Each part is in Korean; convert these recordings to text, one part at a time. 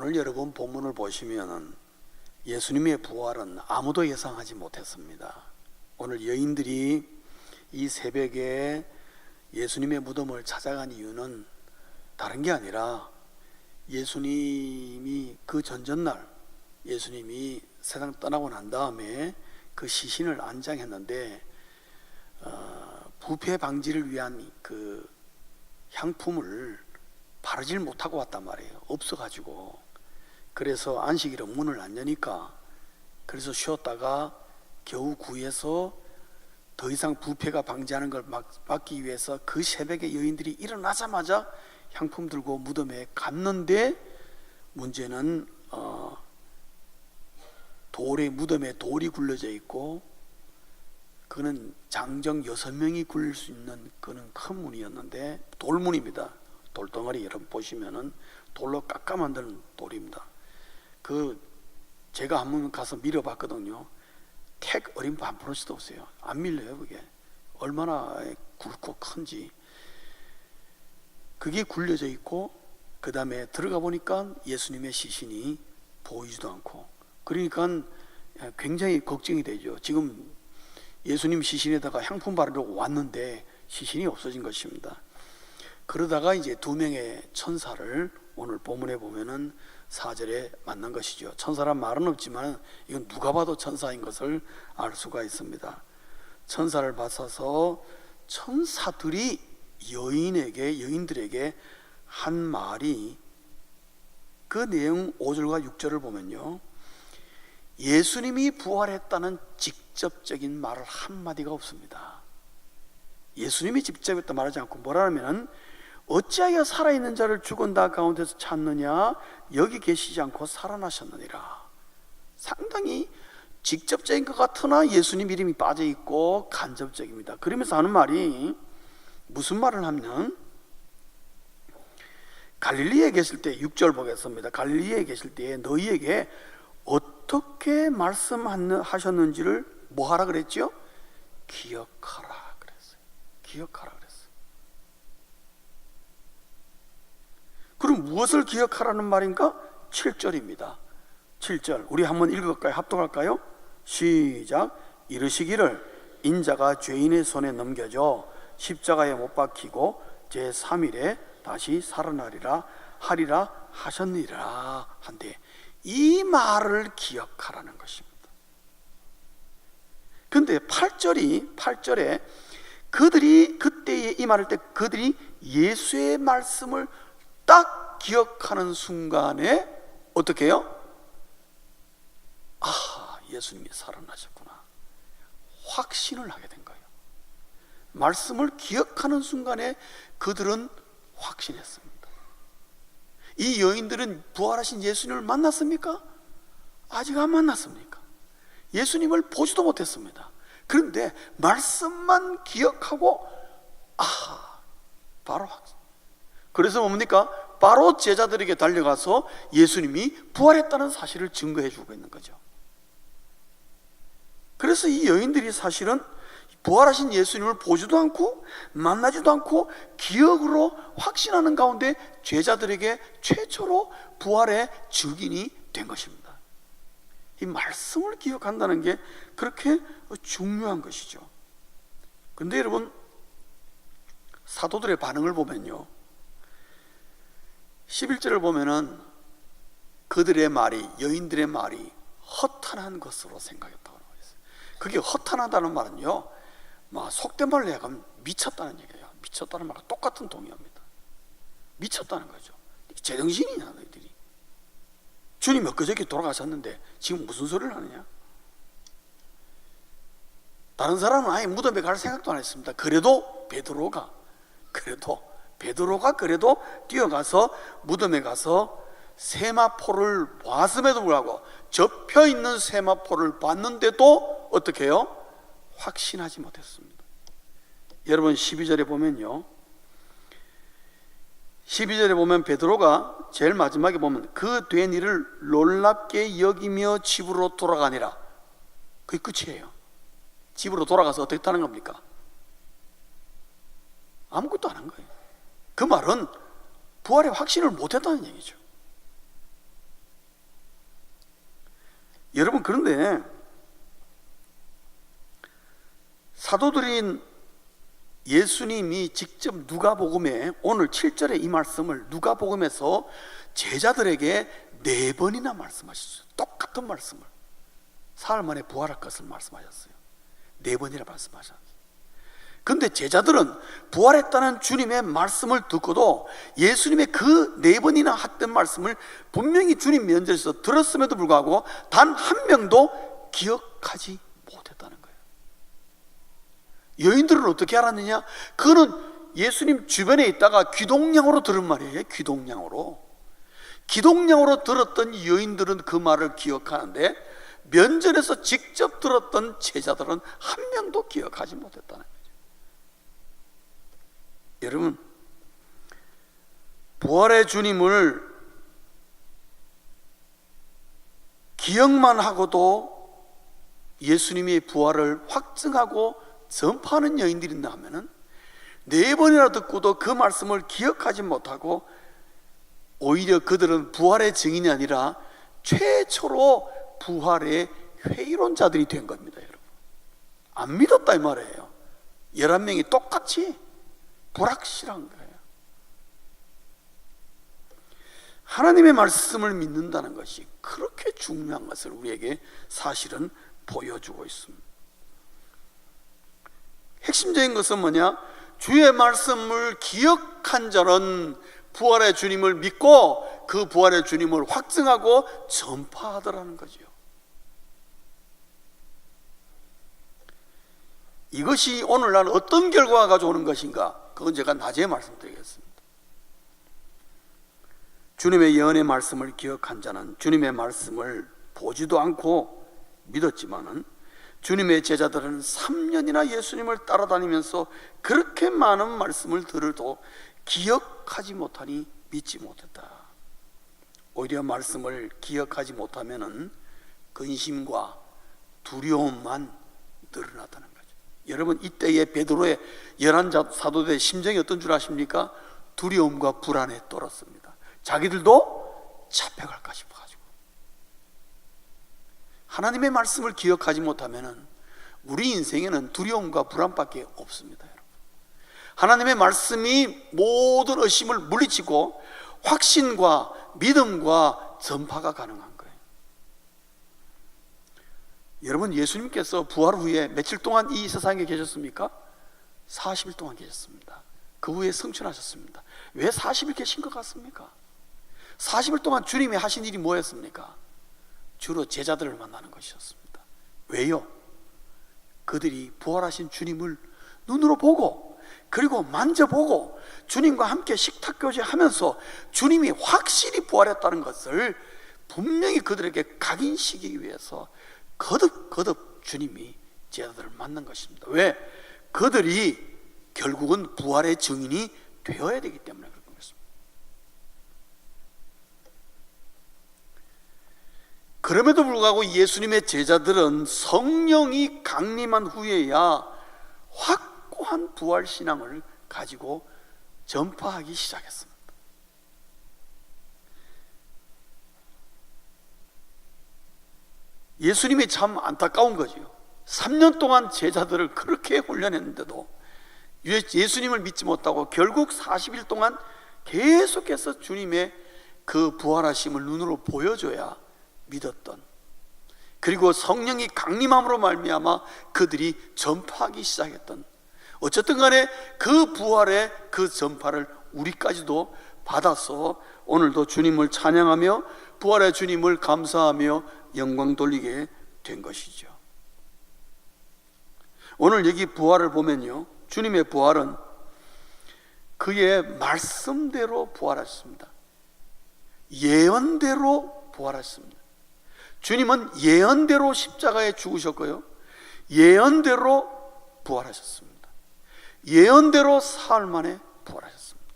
오늘 여러분 본문을 보시면은 예수님의 부활은 아무도 예상하지 못했습니다. 오늘 여인들이 이 새벽에 예수님의 무덤을 찾아간 이유는 다른 게 아니라 예수님이 그 전전날 예수님이 세상 떠나고 난 다음에 그 시신을 안장했는데 어, 부패 방지를 위한 그 향품을 바르질 못하고 왔단 말이에요. 없어가지고 그래서 안식일에 문을 안 여니까 그래서 쉬었다가 겨우 구해서 더 이상 부패가 방지하는 걸 막, 막기 위해서 그 새벽에 여인들이 일어나자마자 향품 들고 무덤에 갔는데 문제는 어, 돌에 무덤에 돌이 굴려져 있고 그는 장정 여섯 명이 굴릴 수 있는 그는 큰 문이었는데 돌문입니다. 돌덩어리 여러분 보시면은 돌로 깎아 만드는 돌입니다. 그 제가 한 번 가서 밀어봤거든요. 택 어린 반 프로시도 없어요. 안 밀려요 그게. 얼마나 굵고 큰지. 그게 굴려져 있고 그 다음에 들어가 보니까 예수님의 시신이 보이지도 않고 그러니까 굉장히 걱정이 되죠. 지금 예수님 시신에다가 향품 바르려고 왔는데 시신이 없어진 것입니다. 그러다가 이제 두 명의 천사를 오늘 본문에 보면은 사절에 만난 것이죠. 천사란 말은 없지만 이건 누가 봐도 천사인 것을 알 수가 있습니다. 천사를 받아서 천사들이 여인에게 여인들에게 한 말이 그 내용 5절과 6절을 보면요. 예수님이 부활했다는 직접적인 말을 한마디가 없습니다. 예수님이 직접 했다 말하지 않고 뭐라 하면은 어찌하여 살아있는 자를 죽은 다 가운데서 찾느냐? 여기 계시지 않고 살아나셨느니라. 상당히 직접적인 것 같으나 예수님 이름이 빠져 있고 간접적입니다. 그러면서 하는 말이 무슨 말을 하면 갈릴리에 계실 때 6절 보겠습니다. 갈릴리에 계실 때에 너희에게 어떻게 말씀하셨는지를 뭐 하라 그랬죠? 기억하라 그랬어요. 기억하라 그럼 무엇을 기억하라는 말인가? 7절입니다. 7절. 우리 한번 읽어볼까요? 합독할까요? 시작. 이르시기를 인자가 죄인의 손에 넘겨져 십자가에 못 박히고 제 3일에 다시 살아나리라 하리라 하셨느니라 한데 이 말을 기억하라는 것입니다. 근데 8절이 8절에 그들이 그때에 이 말할 때 그들이 예수의 말씀을 딱 기억하는 순간에 어떻게 해요? 아, 예수님이 살아나셨구나. 확신을 하게 된 거예요. 말씀을 기억하는 순간에 그들은 확신했습니다. 이 여인들은 부활하신 예수님을 만났습니까? 아직 안 만났습니까? 예수님을 보지도 못했습니다. 그런데 말씀만 기억하고 아, 바로 확신. 그래서 뭡니까? 바로 제자들에게 달려가서 예수님이 부활했다는 사실을 증거해 주고 있는 거죠. 그래서 이 여인들이 사실은 부활하신 예수님을 보지도 않고 만나지도 않고 기억으로 확신하는 가운데 제자들에게 최초로 부활의 증인이 된 것입니다. 이 말씀을 기억한다는 게 그렇게 중요한 것이죠. 근데 여러분 사도들의 반응을 보면요. 11절을 보면은 그들의 말이 여인들의 말이 허탄한 것으로 생각했다고 나와 있어요. 그게 허탄하다는 말은요, 막 속된 말로 얘기하면 미쳤다는 얘기예요. 미쳤다는 말과 똑같은 동의합니다. 미쳤다는 거죠. 제정신이냐 너희들이? 주님 엊그저께 돌아가셨는데 지금 무슨 소리를 하느냐? 다른 사람은 아예 무덤에 갈 생각도 안 했습니다. 그래도 베드로가 그래도 베드로가 그래도 뛰어가서 무덤에 가서 세마포를 봤음에도 불구하고 접혀 있는 세마포를 봤는데도 어떻게 해요? 확신하지 못했습니다. 여러분 12절에 보면요. 12절에 보면 베드로가 제일 마지막에 보면 그 된 일을 놀랍게 여기며 집으로 돌아가니라. 그게 끝이에요. 집으로 돌아가서 어떻게 하는 겁니까? 아무것도 안 한 거예요. 그 말은 부활의 확신을 못 했다는 얘기죠. 여러분 그런데 사도들인 예수님이 직접 누가복음에 오늘 7절에 이 말씀을 누가복음에서 제자들에게 네 번이나 말씀하셨어요. 똑같은 말씀을 사흘 만에 부활할 것을 말씀하셨어요. 네 번이나 말씀하셨어요. 근데 제자들은 부활했다는 주님의 말씀을 듣고도 예수님의 그 네 번이나 했던 말씀을 분명히 주님 면전에서 들었음에도 불구하고 단 한 명도 기억하지 못했다는 거예요. 여인들은 어떻게 알았느냐? 그는 예수님 주변에 있다가 귀동냥으로 들은 말이에요. 귀동냥으로. 기동량으로 들었던 여인들은 그 말을 기억하는데 면전에서 직접 들었던 제자들은 한 명도 기억하지 못했다는 거죠. 여러분, 부활의 주님을 기억만 하고도 예수님의 부활을 확증하고 전파하는 여인들이 있나 하면은 네 번이나 듣고도 그 말씀을 기억하지 못하고 오히려 그들은 부활의 증인이 아니라 최초로 부활의 회의론자들이 된 겁니다, 여러분. 안 믿었다 이 말이에요. 11명이 똑같이 불확실한 거예요. 하나님의 말씀을 믿는다는 것이 그렇게 중요한 것을 우리에게 사실은 보여주고 있습니다. 핵심적인 것은 뭐냐? 주의 말씀을 기억한 자는 부활의 주님을 믿고 그 부활의 주님을 확증하고 전파하더라는 거죠. 이것이 오늘날 어떤 결과가 가져오는 것인가? 그건 제가 나중에 말씀드리겠습니다. 주님의 예언의 말씀을 기억한 자는 주님의 말씀을 보지도 않고 믿었지만은 주님의 제자들은 3년이나 예수님을 따라다니면서 그렇게 많은 말씀을 들어도 기억하지 못하니 믿지 못했다. 오히려 말씀을 기억하지 못하면은 근심과 두려움만 늘어났다는 거죠. 여러분 이때의 베드로의 열한 사도들의 심정이 어떤 줄 아십니까? 두려움과 불안에 떨었습니다. 자기들도 잡혀갈까 싶어가지고 하나님의 말씀을 기억하지 못하면은 우리 인생에는 두려움과 불안밖에 없습니다. 하나님의 말씀이 모든 의심을 물리치고 확신과 믿음과 전파가 거예요. 여러분 예수님께서 부활 후에 며칠 동안 이 세상에 계셨습니까? 40일 동안 계셨습니다. 그 후에 성춘하셨습니다. 왜 40일 계신 것 같습니까? 40일 동안 주님이 하신 일이 뭐였습니까? 주로 제자들을 만나는 것이었습니다. 왜요? 그들이 부활하신 주님을 눈으로 보고 그리고 만져보고 주님과 함께 식탁 교제 하면서 주님이 확실히 부활했다는 것을 분명히 그들에게 각인시키기 위해서 거듭 거듭 주님이 제자들을 만난 것입니다. 왜? 그들이 결국은 부활의 증인이 되어야 되기 때문에 그런 것입니다. 그럼에도 불구하고 예수님의 제자들은 성령이 강림한 후에야 확고한 부활 신앙을 가지고 전파하기 시작했습니다. 예수님이 참 안타까운 거지요. 3년 동안 제자들을 그렇게 훈련했는데도 예수님을 믿지 못하고 결국 40일 동안 계속해서 주님의 그 부활하심을 눈으로 보여줘야 믿었던 그리고 성령이 강림함으로 말미암아 그들이 전파하기 시작했던 어쨌든 간에 그 부활의 그 전파를 우리까지도 받아서 오늘도 주님을 찬양하며 부활의 주님을 감사하며 영광 돌리게 된 것이죠. 오늘 여기 부활을 보면요. 주님의 부활은 그의 말씀대로 부활하셨습니다. 예언대로 부활하셨습니다. 주님은 예언대로 십자가에 죽으셨고요. 예언대로 부활하셨습니다. 예언대로 사흘 만에 부활하셨습니다.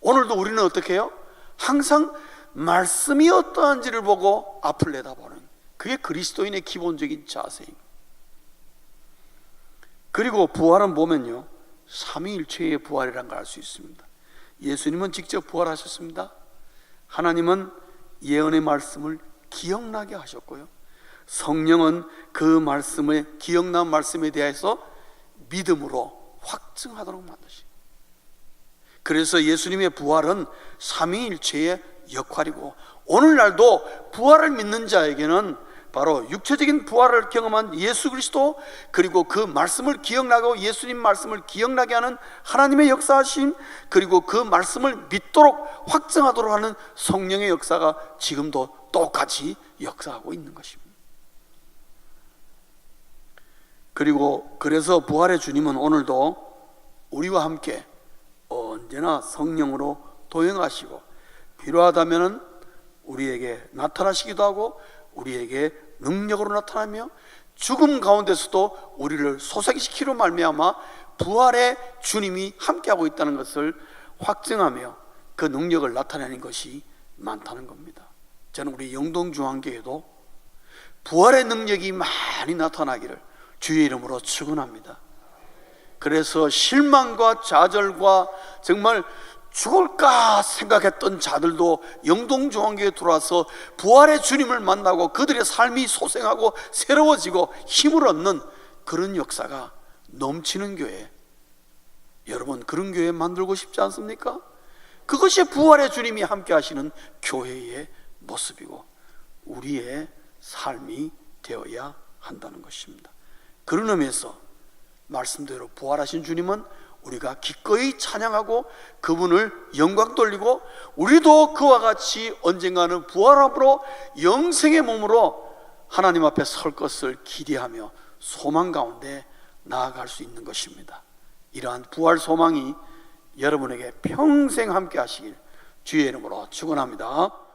오늘도 우리는 어떻게 해요? 항상 말씀이 어떠한지를 보고 앞을 내다보는 그게 그리스도인의 기본적인 자세입니다. 그리고 부활은 보면요. 삼위일체의 부활이라는 걸 알 수 있습니다. 예수님은 직접 부활하셨습니다. 하나님은 예언의 말씀을 기억나게 하셨고요. 성령은 그 말씀에 기억난 말씀에 대해서 믿음으로 확증하도록 만드시. 그래서 예수님의 부활은 삼위일체의 역할이고 오늘날도 부활을 믿는 자에게는 바로 육체적인 부활을 경험한 예수 그리스도 그리고 그 말씀을 기억나고 예수님 말씀을 기억나게 하는 하나님의 역사하심 그리고 그 말씀을 믿도록 확증하도록 하는 성령의 역사가 지금도 똑같이 역사하고 있는 것입니다. 그리고 그래서 부활의 주님은 오늘도 우리와 함께 언제나 성령으로 도행하시고 필요하다면 우리에게 나타나시기도 하고 우리에게 능력으로 나타나며 죽음 가운데서도 우리를 소생시키로 말미암아 부활의 주님이 함께하고 있다는 것을 확증하며 그 능력을 나타내는 것이 많다는 겁니다. 저는 우리 영동중앙교회도 부활의 능력이 많이 나타나기를 주의 이름으로 축원합니다. 그래서 실망과 좌절과 정말 죽을까 생각했던 자들도 영동중앙교에 들어와서 부활의 주님을 만나고 그들의 삶이 소생하고 새로워지고 힘을 얻는 그런 역사가 넘치는 교회 여러분 그런 교회 만들고 싶지 않습니까? 그것이 부활의 주님이 함께 하시는 교회의 모습이고 우리의 삶이 되어야 한다는 것입니다 그런 의미에서 말씀대로 부활하신 주님은 우리가 기꺼이 찬양하고 그분을 영광 돌리고 우리도 그와 같이 언젠가는 부활함으로 영생의 몸으로 하나님 앞에 설 것을 기대하며 소망 가운데 나아갈 수 있는 것입니다. 이러한 부활 소망이 여러분에게 평생 함께 하시길 주의 이름으로 축원합니다.